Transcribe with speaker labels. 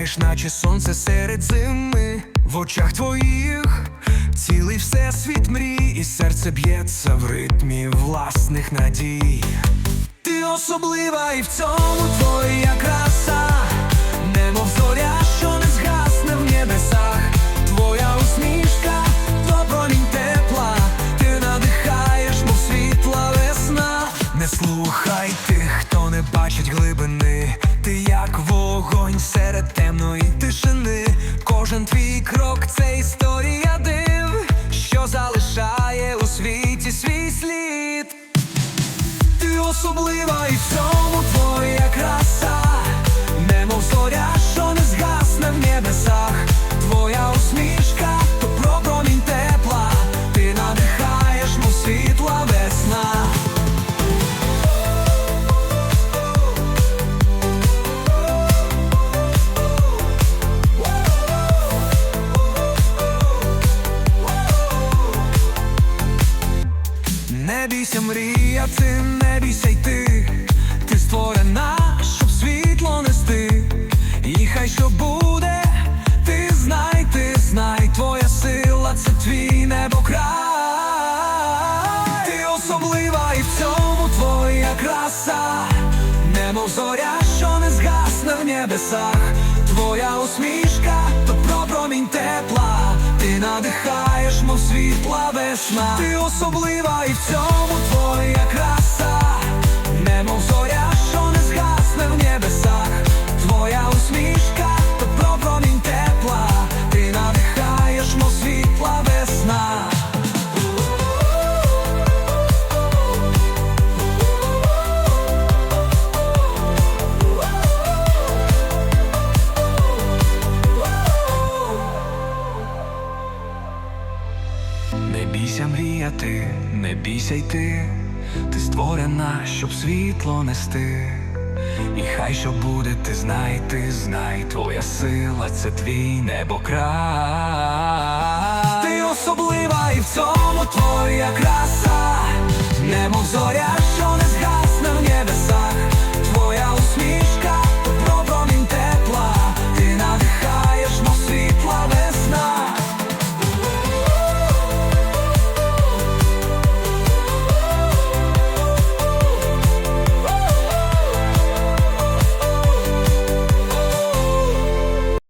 Speaker 1: сяєш, наче сонце серед зими, в очах твоїх цілий всесвіт мрій, і серце б'ється в ритмі власних надій. Ти особлива і в цьому твоя краса, немов зоря, що не згасне в небесах. Твоя усмішка, то промінь тепла, ти надихаєш, мов світла весна. Не слухай тих, хто не бачить глибини. Світі свій слід. Ти особлива і в цьому твоя Не бійся мріяти, не бійся йти, ти створена, щоб світло нести, і хай що буде, ти знай, ти знай, твоя сила це твій небокрай. Ти особлива і в цьому твоя краса, немов зоря, що не згасне в небесах, твоя усмішка, мов на. Ти особлива і в цьому бійся мріяти, не бійся йти, ти створена, щоб світло нести. І хай що буде, ти знай, ти знай, твоя сила це твій небокрай. Ти особлива і в цьому